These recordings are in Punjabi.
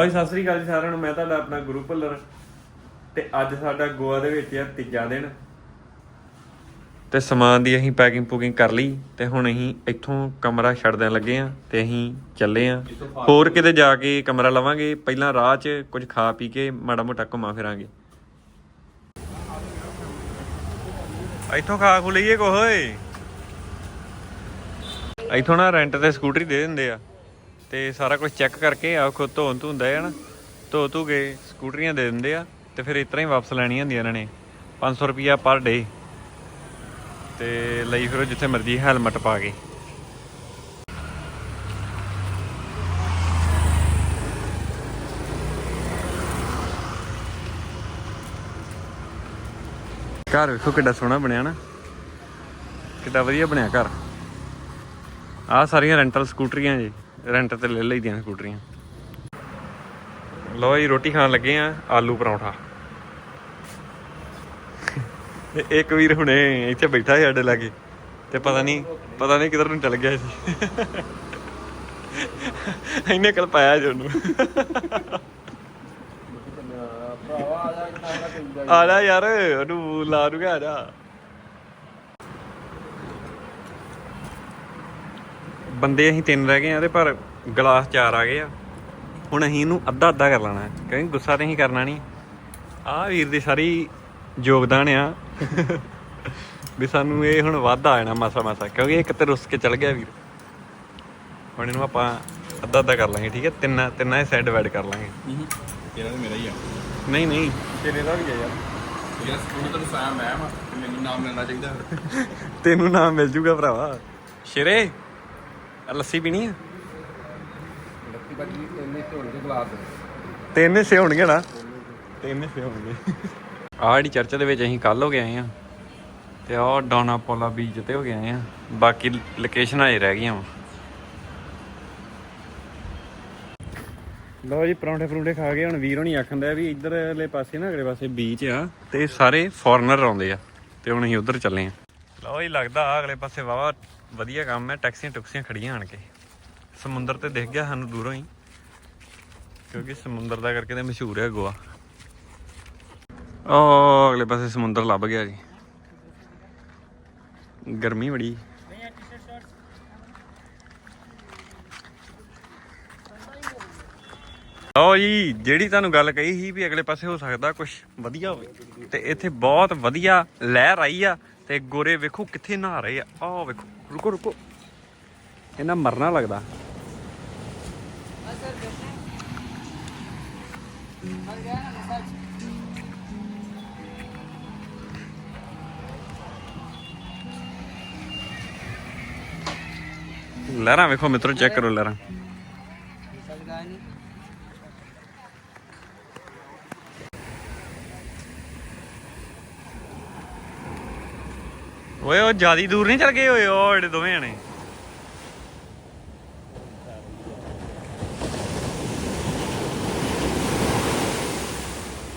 ਭਾਈ ਸਤਿ ਸ੍ਰੀ ਅਕਾਲ ਜੀ ਸਾਰਿਆਂ ਨੂੰ। ਮੈਂ ਤੁਹਾਡਾ ਆਪਣਾ ਗੁਰੂ ਭੁੱਲਰ ਤੇ ਅੱਜ ਸਾਡਾ ਗੋਆ ਦੇ ਵਿੱਚ ਆ ਤੀਜਾ ਦਿਨ। ਤੇ ਸਮਾਨ ਦੀ ਅਸੀਂ ਪੈਕਿੰਗ ਪੂਕਿੰਗ ਕਰ ਲਈ ਤੇ ਹੁਣ ਅਸੀਂ ਇੱਥੋਂ ਕਮਰਾ ਛੱਡਣ ਲੱਗੇ ਆ ਤੇ ਅਸੀਂ ਚੱਲੇ ਆ। ਹੋਰ ਕਿਤੇ ਜਾ ਕੇ ਕਮਰਾ ਲਵਾਂਗੇ। ਪਹਿਲਾਂ ਰਾਹ 'ਚ ਕੁਝ ਖਾ ਪੀ ਕੇ ਮਾੜਾ ਮੋਟਾ ਘੁੰਮਾ ਫਿਰਾਂਗੇ। ਇੱਥੋਂ ਖਾ ਖੂ ਲਈਏ ਕੋ ਹੋਏ ਇੱਥੋਂ ਨਾ ਰੈਂਟ ਤੇ ਸਕੂਟਰੀ ਦੇ ਦਿੰਦੇ ਆ। ਤੇ ਸਾਰਾ ਕੁਝ ਚੈੱਕ ਕਰਕੇ ਆ ਖੁਦ ਧੋਣ ਧੁੰਦਾ ਹੈ ਨਾ। ਧੋ ਧੂ ਕੇ ਸਕੂਟਰੀਆਂ ਦੇ ਦਿੰਦੇ ਆ ਤੇ ਫਿਰ ਇਸ ਤਰ੍ਹਾਂ ਹੀ ਵਾਪਸ ਲੈਣੀਆਂ ਹੁੰਦੀਆਂ ਇਹਨਾਂ ਨੇ। 500 ਰੁਪਿਆ ਪਰ ਡੇ ਤੇ ਲਈ ਫਿਰ ਜਿੱਥੇ ਮਰਜ਼ੀ ਹੈਲਮਟ ਪਾ ਕੇ। ਘਰ ਵੇਖੋ ਕਿੱਡਾ ਸੋਹਣਾ ਬਣਿਆ ਨਾ। ਕਿੱਡਾ ਵਧੀਆ ਬਣਿਆ ਘਰ। ਆਹ ਸਾਰੀਆਂ ਰੈਂਟਲ ਸਕੂਟਰੀਆਂ ਜੀ। ਰੈਂਟ ਤੇ ਲੈ ਲਈਦੀਆਂ ਸਕੂਟਰੀਆਂ। ਲੋ ਜੀ ਰੋਟੀ ਖਾਣ ਲੱਗੇ ਆ ਆਲੂ ਪਰੌਂਠਾ। ਇੱਕ ਵੀਰ ਹੁਣੇ ਇੱਥੇ ਬੈਠਾ ਸੀ ਸਾਡੇ ਲਾਗੇ ਤੇ ਪਤਾ ਨਹੀਂ ਪਤਾ ਨਹੀਂ ਕਿਧਰ ਨੂੰ ਚਲ ਗਿਆ ਸੀ। ਇਹਨੇ ਕਲ ਪਾਇਆ ਜੀ ਉਹਨੂੰ। ਆ ਜਾ ਯਾਰ ਉਹਨੂੰ ਲਾ ਨੂੰ ਆ ਜਾ। ਬੰਦੇ ਅਸੀਂ ਤਿੰਨ ਰਹਿ ਗਏ ਆ ਤੇ ਪਰ ਗਲਾਸ ਚਾਰ ਆ ਗਏ ਆ। ਹੁਣ ਅਸੀਂ ਇਹਨੂੰ ਅੱਧਾ ਅੱਧਾ ਕਰ ਲੈਣਾ। ਹੈ, ਕਿਉਂਕਿ ਗੁੱਸਾ ਤੇ ਅਸੀਂ ਕਰਨਾ ਨਹੀਂ। ਆਹ ਵੀਰ ਦੀ ਸਾਰੀ ਯੋਗਦਾਨ ਆ। ਵੀ ਸਾਨੂੰ ਇਹ ਹੁਣ ਵਾਧਾ ਆਣਾ ਮਾਸਾ ਮਾਸਾ। ਕਿਉਂਕਿ ਇੱਕ ਤੇ ਰੁੱਸ ਕੇ ਚਲ ਗਿਆ ਵੀਰ। ਹੁਣ ਇਹਨੂੰ ਆਪਾਂ ਅੱਧਾ ਅੱਧਾ ਕਰ ਲਾਂਗੇ ਠੀਕ ਹੈ? ਤਿੰਨਾਂ ਤਿੰਨਾਂ ਦੇ ਸਾਈਡ ਡਿਵਾਈਡ ਕਰ ਲਾਂਗੇ। ਤੇਰਾ ਤਾਂ ਮੇਰਾ ਹੀ ਆ। ਨਹੀਂ ਨਹੀਂ। ਤੇਰੇ ਦਾ ਵੀ ਹੈ ਯਾਰ। ਯਾਰ ਸਕੂਲ ਤੋਂ ਸਾਇਆ ਮੈਂ ਮੈਨੂੰ ਨਾਮ ਲੈਣਾ ਚਾਹੀਦਾ। ਤੈਨੂੰ ਨਾਮ ਮਿਲ ਜੂਗਾ ਭਰਾਵਾ। ਸ਼ੇਰੇ! ਲੱਸੀ ਪੀਣੀ ਆ? ਲੱਤੀ ਬਾਜੀ ਇੰਨੇ ਝੋਲ ਦੇ ਗਲਾਸ। ਤਿੰਨ ਹਿੱਸੇ ਹੋਣਗੇ ਨਾ? ਤਿੰਨ ਹਿੱਸੇ ਹੋਣਗੇ। ਆਹ ਜਿਹੜੀ ਚਰਚ ਦੇ ਵਿੱਚ ਅਸੀਂ ਕੱਲ ਹੋ ਕੇ ਆਏ ਆ ਤੇ ਆਹ ਡੋਨਾ ਪੋਲਾ ਬੀਚ ਤੇ ਹੋ ਕੇ ਆਏ ਆ। ਬਾਕੀ ਲੋਕੇਸ਼ਨਾਂ ਅਜੇ ਰਹਿ ਗਈਆਂ ਵਾ। ਲੋ ਜੀ ਪਰੌਂਠੇ ਪਰੌਂਠੇ ਖਾ ਕੇ ਹੁਣ ਵੀਰ ਹੋਣੀ ਆਖਣ ਦਾ ਵੀ ਇਧਰਲੇ ਪਾਸੇ ਨਾ ਅਗਲੇ ਪਾਸੇ ਬੀਚ ਆ ਤੇ ਸਾਰੇ ਫੋਰਨਰ ਆਉਂਦੇ ਆ ਤੇ ਹੁਣ ਅਸੀਂ ਉਧਰ ਚੱਲੇ ਆ। ਲੋ ਜੀ ਲੱਗਦਾ ਆ ਅਗਲੇ ਪਾਸੇ ਵਾਵਾ ਵਧੀਆ ਕੰਮ ਹੈ, ਟੈਕਸੀਆਂ ਟੁਕਸੀਆਂ ਖੜੀਆਂ ਆਣ ਕੇ। ਸਮੁੰਦਰ ਤੇ ਦਿਖ ਗਿਆ ਸਾਨੂੰ ਦੂਰੋਂ ਹੀ, ਕਿਉਂਕਿ ਸਮੁੰਦਰ ਦਾ ਕਰਕੇ ਤੇ ਮਸ਼ਹੂਰ ਹੈ ਗੋਆ। ਉਹ ਅਗਲੇ ਪਾਸੇ ਸਮੁੰਦਰ ਲੱਭ ਗਿਆ ਜੀ। ਗਰਮੀ ਬੜੀ। ਲਓ ਜੀ, ਜਿਹੜੀ ਤੁਹਾਨੂੰ ਗੱਲ ਕਹੀ ਸੀ ਵੀ ਅਗਲੇ ਪਾਸੇ ਹੋ ਸਕਦਾ ਕੁਝ ਵਧੀਆ ਹੋਵੇ, ਤੇ ਇੱਥੇ ਬਹੁਤ ਵਧੀਆ ਲਹਿਰ ਆਈ ਆ, ਤੇ ਗੋਰੇ ਵੇਖੋ ਕਿੱਥੇ ਨਹਾ ਰਹੇ ਆ। ਆਹ ਵੇਖੋ। ਰੁਕੋ ਰੁਕੋ। ਇਹਨਾਂ ਮਰਨਾ ਲੱਗਦਾ। ਲਹਿਰਾਂ ਵੇਖੋ ਮਿੱਤਰੋ ਚੈੱਕ ਕਰੋ ਲਹਿਰਾਂ। ਓਏ ਉਹ ਜਿਆਦੀ ਦੂਰ ਨਹੀਂ ਚਲ ਗਏ? ਓਏ ਉਹ ਜਿਹੜੇ ਦੋਵੇਂ ਜਣੇ।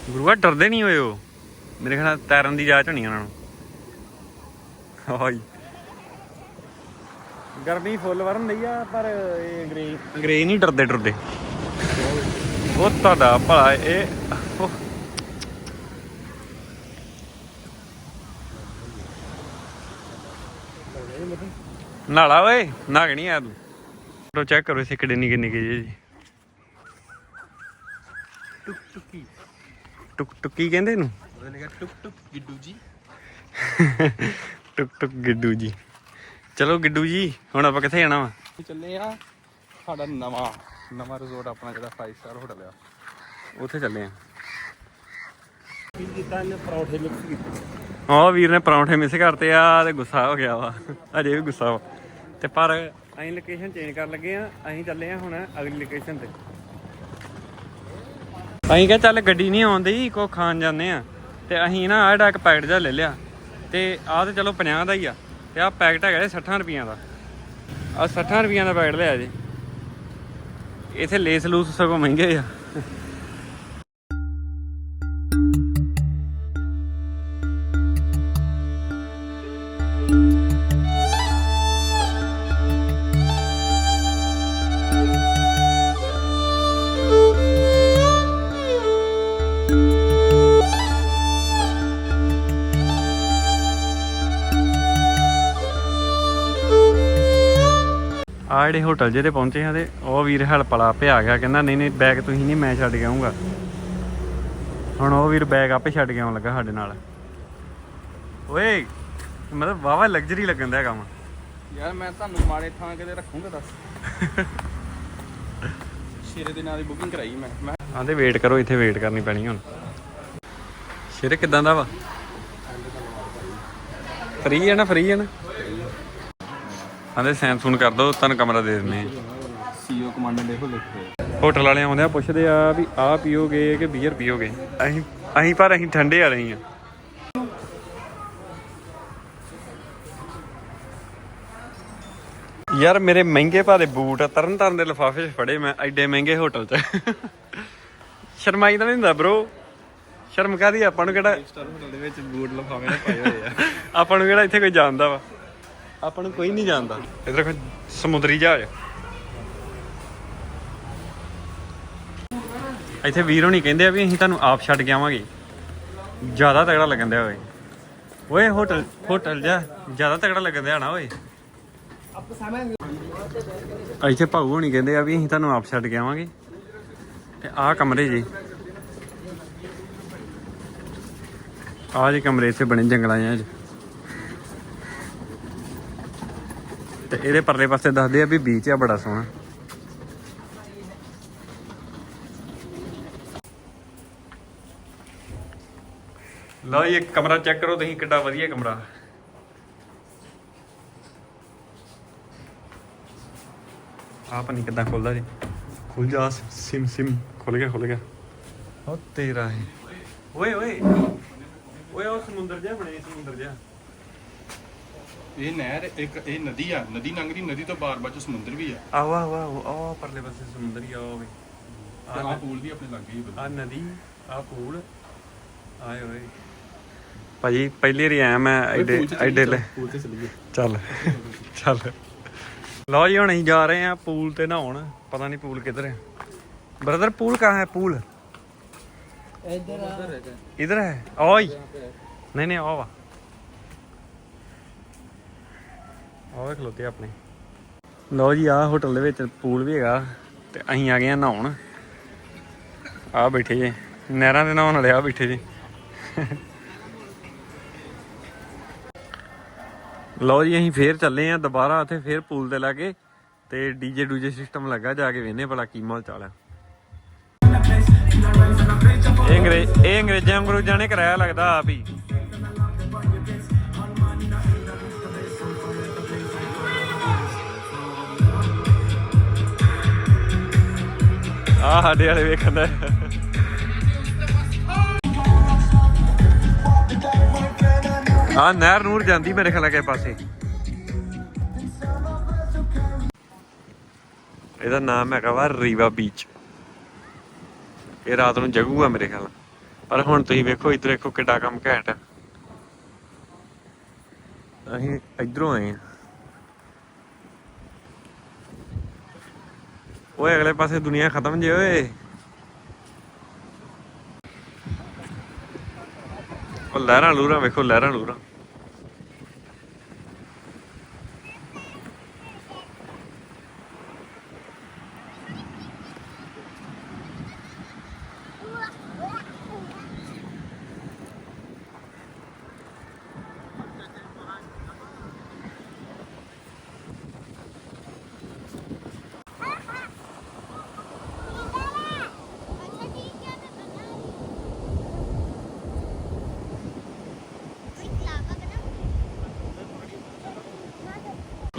ਗੁਰੂਆ ਡਰਦੇ ਨਹੀਂ ਹੋਏ ਉਹ? ਮੇਰੇ ਖਿਆਲ ਤੈਰਨ ਦੀ ਜਾਚ ਹੋਣੀ ਉਹਨਾਂ ਨੂੰ। ਹਾਈ ਗਰਮੀ ਫੁੱਲ ਵਰਨ ਲਈ ਆ ਪਰ ਇਹ ਅੰਗਰੇਜ਼ ਅੰਗਰੇਜ਼ ਨਹੀਂ ਡਰਦੇ ਡਰਦੇ ਉਹ ਤੁਹਾਡਾ ਭਲਾ ਇਹ ਨਾਲਾ ਓਏ ਨਾ ਨਹੀਂ ਆ ਤੂੰ। ਫੋਟੋ ਚੈੱਕ ਕਰੋ ਇਸੇ ਕਿੰਨੇ ਨਿੱਕੇ ਜਿਹੇ ਜੀ। ਟੁਕ ਟੁਕੀ ਟੁਕ ਟੁਕੀ ਕਹਿੰਦੇ ਇਹਨੂੰ? ਟੁਕ ਟੁਕ ਗਿੱਡੂ ਜੀ। ਟੁਕ ਟੁਕ ਗਿੱਡੂ ਜੀ। ਚਲੋ ਗਿੱਡੂ ਜੀ ਹੁਣ ਆਪਾਂ ਕਿੱਥੇ ਜਾਣਾ ਵਾ? ਚੱਲੇ ਆ ਸਾਡਾ ਨਵਾਂ ਨਵਾਂ ਰਿਜ਼ੋਰਟ ਆਪਣਾ ਜਿਹੜਾ 5 ਸਟਾਰ ਹੋਟਲ ਆ। ਉੱਥੇ ਚੱਲੇ ਆ। ਕੀਤਾ ਨੇ ਪਰੌਂਠੇ ਮਿਕਸ ਕੀਤੇ? ਆਹ ਵੀਰ ਨੇ ਪਰੌਂਠੇ ਮਿਸ ਕਰਤੇ ਆ, ਤੇ ਗੁੱਸਾ ਹੋ ਗਿਆ ਵਾ। ਅਜੇ ਵੀ ਗੁੱਸਾ ਵਾ। ਤੇ ਪਰ ਅਸੀਂ ਲੋਕੇਸ਼ਨ ਚੇਂਜ ਕਰਨ ਲੱਗੇ ਆ, ਅਸੀਂ ਚੱਲੇ ਆ ਹੁਣ ਅਗਲੀ ਲੋਕੇਸ਼ਨ ਤੇ। ਅਸੀਂ ਕਿਹਾ ਚੱਲ ਗੱਡੀ ਨਹੀਂ ਆਉਂਦੀ ਕੋ ਖਾਣ ਜਾਂਦੇ ਆ। ਤੇ ਅਸੀਂ ਨਾ ਆਹ ਜਿਹੜਾ ਇੱਕ ਪੈਕਟ ਜਿਹਾ ਲੈ ਲਿਆ। ਤੇ ਆਹ ਤੇ ਚਲੋ 50 ਦਾ ਹੀ ਆ। ਤੇ ਆਹ ਪੈਕਟ ਹੈਗਾ 60 ਰੁਪਈਆਂ ਦਾ। ਆ 60 ਰੁਪਈਆਂ ਦਾ ਪੈਕਟ ਲਿਆ ਜੀ। ਇਥੇ ਲੇਸ ਲੂਸ ਸਗੋਂ ਮਹਿੰਗੇ ਆ। ਜਿਹੜੇ ਹੋਟਲ ਜਿਹਦੇ ਪਹੁੰਚੇ ਆ ਤੇ ਉਹ ਵੀਰ ਹੈਲਪ ਵਾਲਾ ਆਪੇ ਆ ਗਿਆ ਕਹਿੰਦਾ ਨਹੀਂ ਨਹੀਂ ਬੈਗ ਤੁਸੀਂ ਨਹੀਂ ਮੈਂ ਛੱਡ ਕੇ ਆਉਂਗਾ ਹੁਣ ਉਹ ਵੀਰ ਬੈਗ ਆਪੇ ਛੱਡ ਕੇ ਆਉਣ ਲੱਗਾ ਸਾਡੇ ਨਾਲ। ਓਏ ਮਤਲਬ ਵਾਵਾ ਲਗਜ਼ਰੀ ਲੱਗਣ ਦਾ ਕੰਮ। ਯਾਰ ਮੈਂ ਤੁਹਾਨੂੰ ਮਾੜੇ ਥਾਂ ਕਿਤੇ ਰੱਖੂੰਗਾ ਦੱਸ। ਸ਼ੇਰੇ ਦੇ ਨਾਂ ਦੀ ਬੁਕਿੰਗ ਕਰਾਈ ਮੈਂ ਮੈਂ ਆਂਦੇ ਵੇਟ ਕਰੋ ਇੱਥੇ ਵੇਟ ਕਰਨੀ ਪੈਣੀ ਹੁਣ। ਸ਼ੇਰੇ ਕਿਦਾਂ ਦਾ ਵਾ? ਫ੍ਰੀ ਹੈ ਨਾ ਫ੍ਰੀ ਹੈ ਨਾ? ਆਂਦੇ ਸੈਮਸੰਗ ਕਰ ਦੋ ਤੁਹਾਨੂੰ ਕਮਰਾ ਦੇ ਆ। ਸੀਓ ਕਮਾਂਡਰ ਦੇਖੋ ਲਿਖੇ ਹੋਟਲ ਵਾਲੇ ਆਉਂਦੇ ਆ ਪੁੱਛਦੇ ਆ ਵੀ ਆਹ ਪੀਓਗੇ ਕਿ ਬੀਅਰ ਪੀਓਗੇ? ਅਸੀਂ ਅਸੀਂ ਪਰ ਅਸੀਂ ਠੰਡੇ ਵਾਲੇ ਹੀ ਆ। ਯਾਰ ਮੇਰੇ ਮਹਿੰਗੇ ਭਾਰੇ ਬੂਟ ਆ ਤਰਨ ਤਾਰਨ ਦੇ ਲਿਫਾਫੇ 'ਚ ਫੜੇ ਮੈਂ ਐਡੇ ਮਹਿੰਗੇ ਹੋਟਲ 'ਚ। ਸ਼ਰਮਾਈ ਤਾਂ ਨਹੀਂ ਹੁੰਦਾ ਬ్రో ਸ਼ਰਮ ਕਾਦੀ ਆਪਾਂ ਨੂੰ ਕਿਹੜਾ ਸਟਾਰ ਹੋਟਲ ਦੇ ਵਿੱਚ ਬੂਟ ਲਫਾਵੇ ਨੇ ਪਾਏ ਹੋਏ ਆ। ਆਪਾਂ ਨੂੰ ਕਿਹੜਾ ਇੱਥੇ ਕੋਈ ਜਾਣਦਾ ਵਾ। ਆਪਾਂ ਨੂੰ ਕੋਈ ਨਹੀਂ ਜਾਣਦਾ। ਇਧਰ ਕੋਈ ਸਮੁੰਦਰੀ ਜਹਾਜ਼। ਇੱਥੇ ਵੀਰ ਹੋਣੀ ਕਹਿੰਦੇ ਆ ਵੀ ਅਸੀਂ ਤੁਹਾਨੂੰ ਆਪ ਛੱਡ ਕੇ ਆਵਾਂਗੇ। ਜ਼ਿਆਦਾ ਤਗੜਾ ਲੱਗਣ ਦਿਆ ਓਏ। ਓਏ ਹੋਟਲ ਹੋਟਲ ਜਾ ਜ਼ਿਆਦਾ ਤਗੜਾ ਲੱਗਣ ਦਿਆ ਨਾ ਓਏ। ਇੱਥੇ ਭਾਊ ਹੋਣੀ ਕਹਿੰਦੇ ਆ ਵੀ ਅਸੀਂ ਤੁਹਾਨੂੰ ਆਪ ਛੱਡ ਕੇ ਆਵਾਂਗੇ। ਤੇ ਆਹ ਕਮਰੇ ਜੀ। ਆਹ ਜੇ ਕਮਰੇ ਇੱਥੇ ਬਣੇ ਜੰਗਲਾਂ ਜਾਂ 'ਚ ਤੇ ਇਹਦੇ ਪਰਲੇ ਪਾਸੇ ਦੱਸਦੇ ਆ ਵੀ ਬੀਚ ਆ ਬੜਾ ਸੋਹਣਾ। ਲਓ ਇਹ ਕਮਰਾ ਚੈੱਕ ਕਰੋ, ਤੁਸੀਂ ਕਿੱਡਾ ਵਧੀਆ ਕਮਰਾ। ਆਪ ਨਹੀਂ ਕਿੱਦਾਂ ਖੁੱਲਦਾ ਜੀ। ਖੁੱਲ ਜਾ, ਸਿਮ ਸਿਮ, ਖੁੱਲ ਗਿਆ ਖੁੱਲ ਗਿਆ। ਉਹ ਤੇਰਾ ਹੈ ਓਏ ਓਏ। ਓਏ, ਉਹ ਸਮੁੰਦਰ ਜਿਹਾ ਬਣੇ ਸਮੁੰਦਰ ਜਿਹਾ। ਇਹ ਨਹਿਰ ਇੱਕ ਇਹ ਨਦੀ ਆ ਨਦੀ ਲੰਘਦੀ ਨਦੀ ਤੋਂ ਬਾਰ ਬਾਰ ਸਮੁੰਦਰ ਵੀ ਆ। ਆਹ ਆਹ ਆਹ ਆਹ ਪਰਲੇ ਪਾਸੇ ਸਮੁੰਦਰ ਹੀ ਆ ਉਹ ਵੀ। ਆਹ ਪੂਲ ਵੀ ਆਪਣੇ ਲੱਗੇ ਹੀ ਆ ਨਦੀ ਆ ਪੂਲ ਆਏ ਓਏ ਭਾਜੀ ਪਹਿਲੀ ਆਇਆ ਮੈਂ ਐਡੇ ਐਡੇ ਲੈ ਪੂਲ ਤੇ ਚੱਲੀਏ। ਚੱਲ ਚੱਲ। ਲਓ ਜੀ ਹੁਣ ਅਸੀਂ ਜਾ ਰਹੇ ਆ ਪੂਲ ਤੇ ਨਹਾਉਣ। ਪਤਾ ਨਹੀਂ ਪੂਲ ਕਿੱਧਰ ਹੈ। ਬ੍ਰਦਰ ਪੂਲ ਕਹਾਂ ਹੈ? ਪੂਲ? ਉਧਰ ਇਧਰ ਹੈ। ਓਏ। ਨਹੀਂ ਨਹੀਂ ਆ ਵਾ ਆਹ ਖਲੋਤੇ ਆਪਣੇ। ਲਓ ਜੀ ਆ ਹੋਟਲ ਦੇ ਵਿੱਚ ਪੂਲ ਵੀ ਹੈਗਾ ਤੇ ਅਸੀਂ ਆ ਗਏ ਆ ਨਹਾਉਣ। ਆ ਬੈਠੇ ਜੇ, ਨਹਿਰਾਂ ਦੇ ਨਹਾਉਣ ਵਾਲੇ ਆ ਬੈਠੇ ਜੇ। ਲਓ ਜੀ, ਅਸੀਂ ਫੇਰ ਚੱਲੇ ਆ ਦੁਬਾਰਾ ਉੱਥੇ ਫੇਰ ਪੂਲ ਤੇ ਲਾਗੇ ਤੇ ਡੀਜੇ ਡੂਜੇ ਸਿਸਟਮ ਲੱਗਾ ਜਾ ਕੇ ਵੇਨੇ ਭਲਾ ਕੀ ਮਾਲ ਚਾਲ ਆ। ਇਹ ਅੰਗਰੇਜ਼ਾਂ ਅੰਗਰੇਜ਼ਾਂ ਨੇ ਕਰਾਇਆ ਲੱਗਦਾ ਆਪ ਹੀ। ਆ ਸਾਡੇ ਵਾਲੇ ਵੇਖਣ ਦਾ। ਆ ਨਹਿਰ ਨੂਰ ਜਾਂਦੀ ਮੇਰੇ ਖਿਆਲ ਆ ਕਿਸੇ ਪਾਸੇ। ਇਹਦਾ ਨਾਮ ਹੈਗਾ ਵਾ ਰੀਵਾ ਬੀਚ। ਇਹ ਰਾਤ ਨੂੰ ਜਗੂਗਾ ਮੇਰੇ ਖਿਆਲ ਪਰ ਹੁਣ ਤੁਸੀਂ ਵੇਖੋ, ਇੱਧਰ ਵੇਖੋ ਕਿੱਡਾ ਕੰਮ ਘੈਂਟ ਆ। ਅਸੀਂ ਇਧਰੋਂ ਆਏ ਹਾਂ। ਓਏ ਅਗਲੇ ਪਾਸੇ ਦੁਨੀਆ ਖਤਮ ਜੇ ਓਏ। ਉਹ ਲਹਿਰਾਂ ਲੂਰਾਂ ਵੇਖੋ ਲਹਿਰਾਂ ਲੂਰਾਂ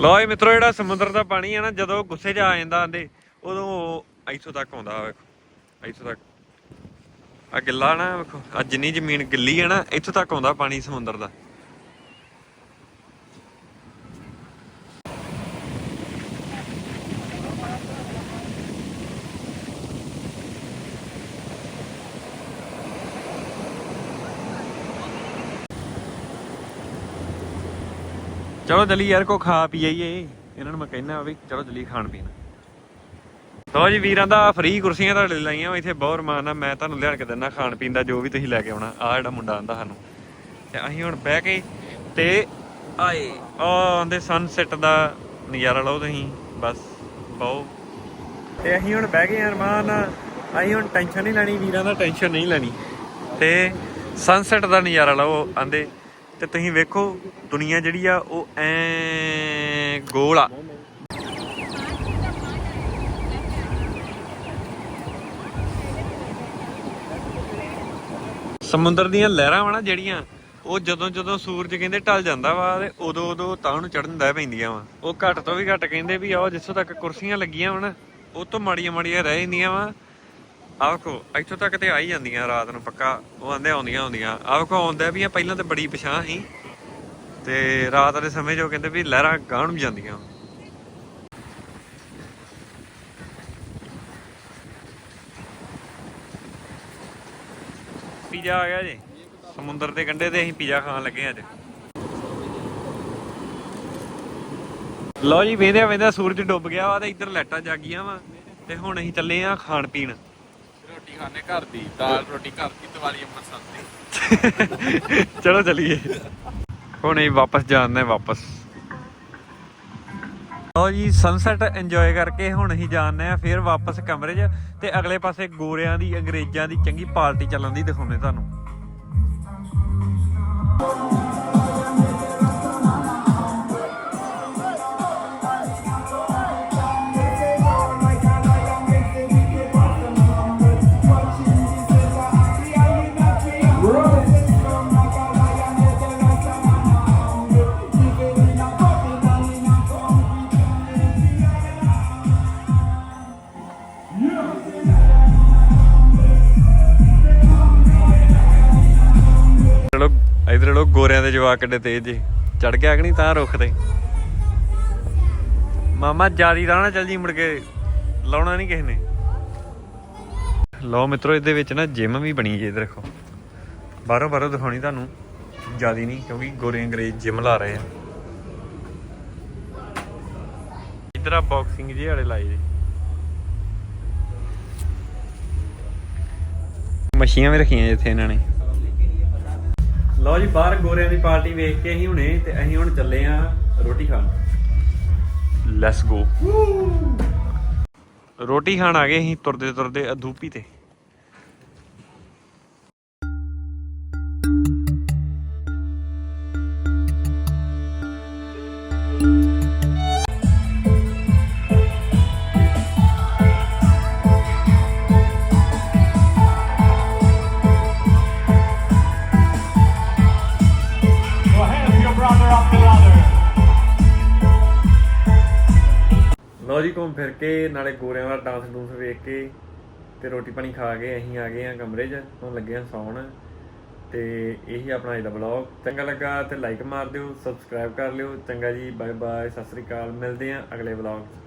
ਲਓ ਇਹ ਮਿੱਤਰੋ, ਜਿਹੜਾ ਸਮੁੰਦਰ ਦਾ ਪਾਣੀ ਆ ਨਾ, ਜਦੋਂ ਗੁੱਸੇ 'ਚ ਆ ਜਾਂਦਾ ਆਂਦੇ, ਉਦੋਂ ਉਹ ਇੱਥੋਂ ਤੱਕ ਆਉਂਦਾ ਵੇਖੋ, ਇੱਥੋਂ ਤੱਕ। ਆ ਗਿੱਲਾ ਨਾ ਵੇਖੋ ਆ ਜਿੰਨੀ ਜ਼ਮੀਨ ਗਿੱਲੀ ਹੈ ਨਾ, ਇੱਥੋਂ ਤੱਕ ਆਉਂਦਾ ਪਾਣੀ ਸਮੁੰਦਰ ਦਾ। ਚਲੋ ਜਲੀ ਯਾਰ ਕੋ ਖਾ ਪੀ ਆਈਏ। ਇਹਨਾਂ ਨੂੰ ਮੈਂ ਕਹਿਣਾ ਵੀ ਚਲੋ ਜਲੀ ਖਾਣ ਪੀਣ। ਲਓ ਜੀ ਵੀਰਾਂ ਦਾ ਫ੍ਰੀ ਕੁਰਸੀਆਂ ਤੁਹਾਡੇ ਲਾਈਆਂ ਇੱਥੇ ਬਹੁਤ ਰਮਾਨ ਆ। ਮੈਂ ਤੁਹਾਨੂੰ ਲਿਆਣ ਕੇ ਦਿੰਦਾ ਖਾਣ ਪੀਣ ਦਾ, ਜੋ ਵੀ ਤੁਸੀਂ ਲੈ ਕੇ ਆਉਣਾ। ਆ ਜਿਹੜਾ ਮੁੰਡਾ ਆਂਦਾ ਸਾਨੂੰ। ਤੇ ਅਸੀਂ ਹੁਣ ਬਹਿ ਕੇ ਤੇ ਆਏ। ਆ ਆਂਦੇ ਸਨਸੈਟ ਦਾ ਨਜ਼ਾਰਾ ਲਓ ਤੁਸੀਂ। ਬਸ, ਬਹੁ। ਤੇ ਅਸੀਂ ਹੁਣ ਬਹਿ ਗਏ ਅਰਮਾਨ ਅਸੀਂ ਹੁਣ ਟੈਨਸ਼ਨ ਨਹੀਂ ਲੈਣੀ, ਵੀਰਾਂ ਦਾ ਟੈਨਸ਼ਨ ਨਹੀਂ ਲੈਣੀ। ਤੇ ਸਨਸੈਟ ਦਾ ਨਜ਼ਾਰਾ ਲਓ, ਆਂਦੇ ਤੇ ਤੁਸੀਂ ਵੇਖੋ, ਦੁਨੀਆ ਜਿਹੜੀ ਆ, ਉਹ ਐ ਗੋਲ ਆ। ਸਮੁੰਦਰ ਦੀਆਂ ਲਹਿਰਾਂ ਵਾ ਨਾ ਜਿਹੜੀਆਂ, ਉਹ ਜਦੋਂ ਜਦੋਂ ਸੂਰਜ ਕਹਿੰਦੇ ਢਲ ਜਾਂਦਾ ਵਾ ਤੇ ਉਦੋਂ ਉਦੋਂ ਤਾਂ ਉਹਨੂੰ ਚੜਨ ਦਾ ਪੈਂਦੀਆਂ ਵਾ। ਉਹ ਘੱਟ ਤੋਂ ਵੀ ਘੱਟ ਕਹਿੰਦੇ ਵੀ ਆਓ, ਜਿੱਥੋਂ ਤੱਕ ਕੁਰਸੀਆਂ ਲੱਗੀਆਂ ਵਾ ਨਾ, ਉਹ ਤੋਂ ਮਾੜੀਆਂ ਮਾੜੀਆਂ ਰਹਿ ਜਾਂਦੀਆਂ ਵਾ। ਆਹ ਵੇਖੋ, ਇੱਥੋਂ ਤੱਕ ਤੇ ਆ ਹੀ ਜਾਂਦੀਆਂ ਰਾਤ ਨੂੰ ਪੱਕਾ, ਉਹ ਆਂਦੇ ਆਉਂਦੀਆਂ ਆਉਂਦੀਆਂ ਆਹ ਵੇਖੋ, ਆਉਂਦਾ ਵੀ ਆ, ਪਹਿਲਾਂ ਤੇ ਬੜੀ ਪਛਾਣ ਸੀ। ਤੇ ਰਾਤ ਦੇ ਸਮੇਂ 'ਚ ਉਹ ਕਹਿੰਦੇ ਵੀ ਲਹਿਰਾਂ ਗਾਂਹ ਨੂੰ ਜਾਂਦੀਆਂ। ਪੀਜ਼ਾ ਆ ਗਿਆ ਜੀ। ਸਮੁੰਦਰ ਦੇ ਕੰਢੇ ਤੇ ਅਸੀਂ ਪੀਜ਼ਾ ਖਾਣ ਲੱਗੇ ਅੱਜ। ਲਓ ਜੀ ਵੇਂਦਿਆ ਵੇਂਦਿਆ ਸੂਰਜ ਡੁੱਬ ਗਿਆ ਵਾ ਤੇ ਇੱਧਰ ਲਾਈਟਾਂ ਜਾਗੀਆਂ ਵਾ। ਤੇ ਹੁਣ ਅਸੀਂ ਚੱਲੇ ਆ ਖਾਣ ਪੀਣ ਰੋਟੀ ਖਾਣੇ ਘਰ ਦੀ, ਦਾਲ ਰੋਟੀ ਘਰ ਦੀ, ਦੀਵਾਲੀ ਅੰਮ੍ਰਿਤਸਰ ਦੀ। ਚਲੋ ਚਲੀਏ। ਹੁਣ ਅਸੀਂ ਵਾਪਸ ਜਾਣਦੇ ਹਾਂ ਵਾਪਸ। ਲਓ ਜੀ ਸਨਸੈਟ ਇੰਜੋਏ ਕਰਕੇ ਹੁਣ ਅਸੀਂ ਜਾਣਦੇ ਆ ਫਿਰ ਵਾਪਸ ਕਮਰੇ 'ਚ ਤੇ ਅਗਲੇ ਪਾਸੇ ਗੋਰਿਆਂ ਦੀ, ਅੰਗਰੇਜ਼ਾਂ ਦੀ ਚੰਗੀ ਪਾਰਟੀ ਚੱਲਣ ਦੀ ਦਿਖਾਉਂਦੇ ਤੁਹਾਨੂੰ। ਜਵਾਕ ਕਿੱਡੇ ਤੇਜ਼ ਜੀ। ਚੜ ਗਿਆ ਕਿ ਨਹੀਂ ਤਾਂ ਰੁੱਖ ਤੇ? ਮਾਮਾ, ਜਿਆਦੀ ਰਾਣਾ ਚੱਲ ਜੀ ਮੁੜ ਕੇ। ਲਾਉਣਾ ਨਹੀਂ ਕਿਸੇ ਨੇ। ਲਓ ਮਿੱਤਰੋ, ਇਹਦੇ ਵਿੱਚ ਨਾ ਜਿਮ ਵੀ ਬਣੀ ਜੇ ਦੇਖੋ। ਬਾਹਰੋਂ ਬਾਹਰੋਂ ਦਿਖਾਉਣੀ ਤੁਹਾਨੂੰ। ਜਿਆਦੀ ਨਹੀਂ, ਕਿਉਂਕਿ ਗੋਰੇ ਅੰਗਰੇਜ਼ ਜਿਮ ਲਾ ਰਹੇ ਆ। ਇਧਰ ਆ ਬਾਕਸਿੰਗ ਜੀ ਵਾਲੇ ਲਾਏ ਜੀ। ਮੱਛੀਆਂ ਵੀ ਰੱਖੀਆਂ ਜਿੱਥੇ ਇਹਨਾਂ ਨੇ। ਲਓ ਜੀ, ਬਾਹਰ ਗੋਰਿਆਂ ਦੀ ਪਾਰਟੀ ਵੇਖ ਕੇ ਅਸੀਂ ਹੁਣੇ ਤੇ ਅਸੀਂ ਹੁਣ ਚੱਲੇ ਆ ਰੋਟੀ ਖਾਣ। ਲੈਟਸ ਗੋ ਰੋਟੀ ਖਾਣ ਆ ਗਏ ਅਸੀਂ ਤੁਰਦੇ ਤੁਰਦੇ ਅਧੂਪੀ ਤੇ। ਲਓ ਜੀ ਘੁੰਮ ਫਿਰ ਕੇ, ਨਾਲੇ ਗੋਰਿਆਂ ਦਾ ਡਾਂਸ ਡੂੰਸ ਵੇਖ ਕੇ ਤੇ ਰੋਟੀ ਪਾਣੀ ਖਾ ਕੇ ਅਸੀਂ ਆ ਗਏ ਆ ਕਮਰੇ 'ਚ ਹੁਣ ਲੱਗੇ ਆ ਸੌਣ। ਤੇ ਇਹੀ ਆਪਣਾ ਅੱਜ ਦਾ ਵਲੌਗ ਚੰਗਾ ਲੱਗਾ ਤੇ ਲਾਈਕ ਮਾਰ ਦਿਓ ਸਬਸਕ੍ਰਾਈਬ ਕਰ ਲਿਓ। ਚੰਗਾ ਜੀ ਬਾਏ ਬਾਏ ਸਤਿ ਸ੍ਰੀ ਅਕਾਲ, ਮਿਲਦੇ ਆ ਅਗਲੇ ਵਲੌਗ 'ਚ।